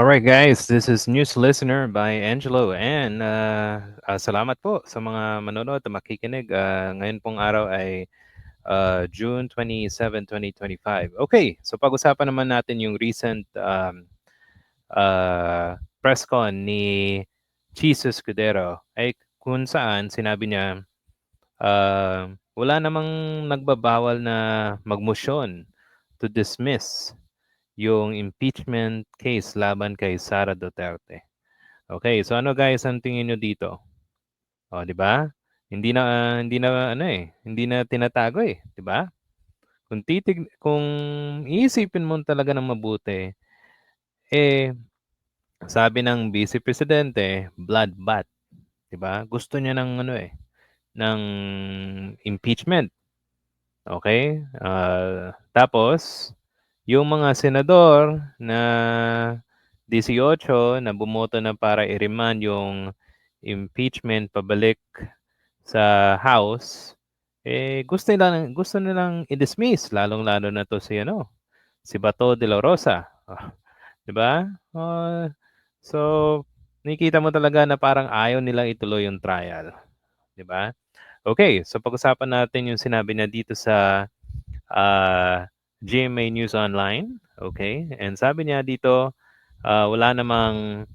All right, guys, this is News Listener by Angelo and uh, ah, salamat po sa mga manonood at makikinig. Ah, ngayon pong araw ay uh, June 27, 2025. Okay, so pag-usapan naman natin yung recent um, uh, press con ni Chiso Escudero ay kung saan sinabi niya uh, wala namang nagbabawal na magmosyon to dismiss yung impeachment case laban kay Sara Duterte. Okay, so ano guys ang tingin nyo dito? O, di ba? Hindi na uh, hindi na ano eh, hindi na tinatago eh, di ba? Kung titig kung iisipin mo talaga ng mabuti, eh sabi ng Vice Presidente, bloodbath, di ba? Gusto niya ng ano eh, ng impeachment. Okay? Uh, tapos, yung mga senador na 18 na bumoto na para i-remand yung impeachment pabalik sa House, eh gusto nila gusto nilang i-dismiss lalong-lalo na to si ano, si Bato de la Rosa. Oh, 'Di ba? Uh, so nakikita mo talaga na parang ayaw nilang ituloy yung trial. 'Di ba? Okay, so pag-usapan natin yung sinabi niya dito sa uh, GMA News Online. Okay? And sabi niya dito, uh, wala namang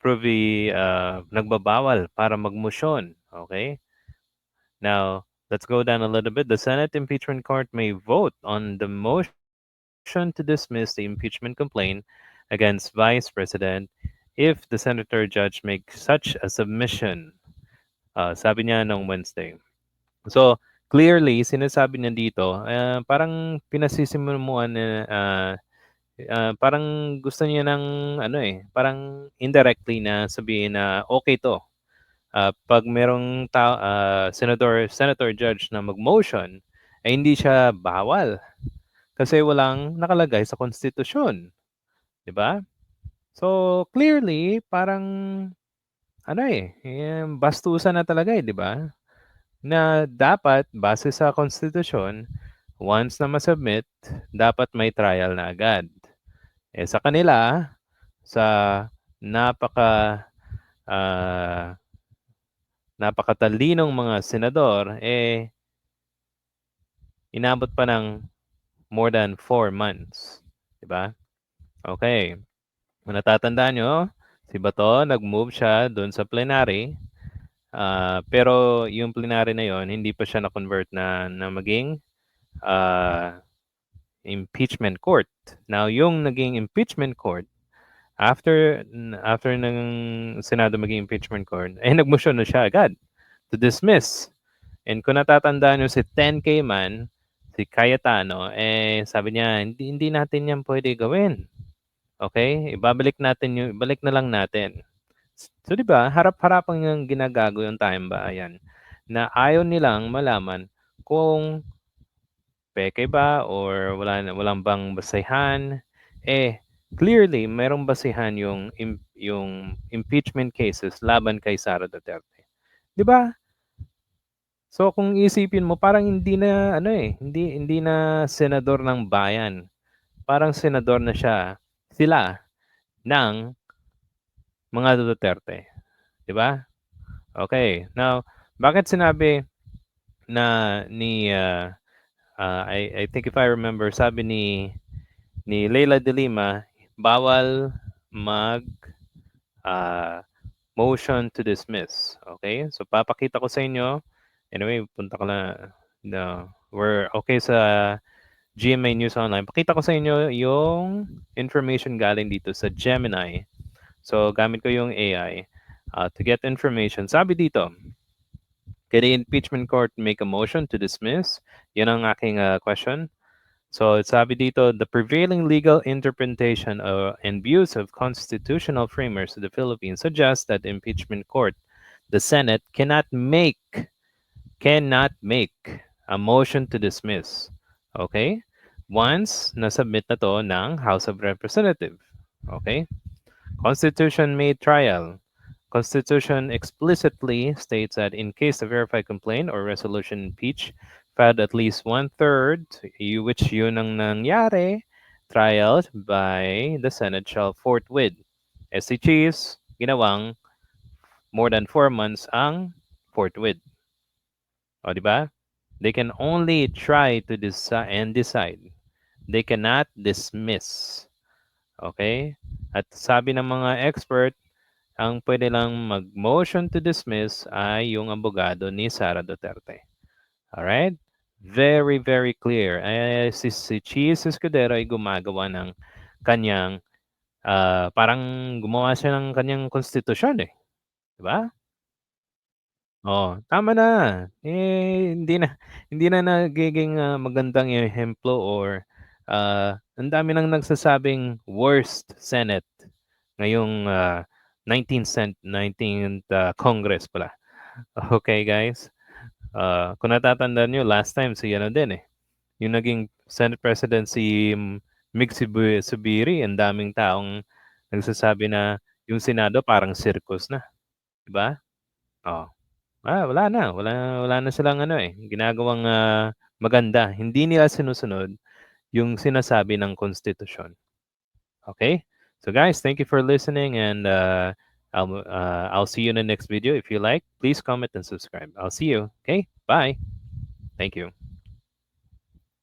privy uh, nagbabawal para magmotion. Okay? Now, let's go down a little bit. The Senate Impeachment Court may vote on the motion to dismiss the impeachment complaint against Vice President if the senator judge makes such a submission. Uh, sabi niya nung Wednesday. So, clearly, sinasabi niya dito, uh, parang pinasisimulan na uh, uh, parang gusto niya ng ano eh, parang indirectly na sabihin na okay to. Uh, pag merong ta- uh, senator senator judge na mag-motion ay hindi siya bawal kasi walang nakalagay sa konstitusyon. 'Di ba? So clearly parang ano eh, eh bastusan na talaga eh, 'di ba? Na dapat base sa konstitusyon, once na masubmit, dapat may trial na agad. Eh sa kanila, sa napaka uh, napakatalinong mga senador, eh inabot pa ng more than 4 months. Diba? Okay. Kung natatandaan nyo, si Bato, nag-move siya doon sa plenary Uh, pero yung plenary na yon hindi pa siya na-convert na, na maging uh, impeachment court. Now, yung naging impeachment court, after after ng Senado maging impeachment court, eh nagmotion na siya agad to dismiss. And kung natatandaan nyo si 10K man, si Cayetano, eh sabi niya, hindi, hindi natin yan pwede gawin. Okay? Ibabalik natin yung, ibalik na lang natin. So, di ba, harap-harapan yung ginagago yung tayong bayan na ayaw nilang malaman kung peke ba or wala, walang bang basehan. Eh, clearly, mayroong basehan yung, yung impeachment cases laban kay Sara Duterte. Di ba? So kung isipin mo parang hindi na ano eh, hindi hindi na senador ng bayan. Parang senador na siya sila ng mga Duterte. 'Di ba? Okay. Now, bakit sinabi na ni uh, uh, I, I think if I remember, sabi ni ni Leila De Lima, bawal mag uh, motion to dismiss. Okay? So papakita ko sa inyo. Anyway, punta ko na no, we're okay sa GMA News Online. Pakita ko sa inyo yung information galing dito sa Gemini. So, gamit ko yung AI uh, to get information. Sabi dito, can the impeachment court make a motion to dismiss? Yan ang aking uh, question. So, sabi dito, the prevailing legal interpretation uh, and views of constitutional framers of the Philippines suggest that the impeachment court, the Senate, cannot make, cannot make a motion to dismiss. Okay? Once na-submit na to ng House of Representatives. Okay? Constitution made trial. Constitution explicitly states that in case the verified complaint or resolution impeach filed at least one-third, which yun ang nangyari, trial by the Senate shall forthwith Eh si Cheese, ginawang more than 4 months ang forthwith. O, di ba? They can only try to decide and decide. They cannot dismiss. Okay? At sabi ng mga expert, ang pwede lang mag-motion to dismiss ay yung abogado ni Sara Duterte. Alright? Very, very clear. Eh, si, si Cheese Escudero ay gumagawa ng kanyang, uh, parang gumawa siya ng kanyang konstitusyon eh. Diba? Oh, tama na. Eh, hindi na hindi na nagiging, uh, magandang ehemplo or, uh, ang dami nang nagsasabing worst Senate ngayong, uh, 19th cent 19th uh, Congress pala. Okay, guys? Uh, kung natatandaan niyo last time si ano din eh, yung naging Senate President si Mig Subiri, ang daming taong nagsasabi na yung Senado parang circus na. 'Di ba? Oh. Ah, wala na. Wala wala na silang ano eh, ginagawang, uh, maganda. Hindi nila sinusunod yung sinasabi ng konstitusyon. Okay? So guys, thank you for listening and uh, I'll uh, I'll see you in the next video. If you like, please comment and subscribe. I'll see you. Okay? Bye. Thank you.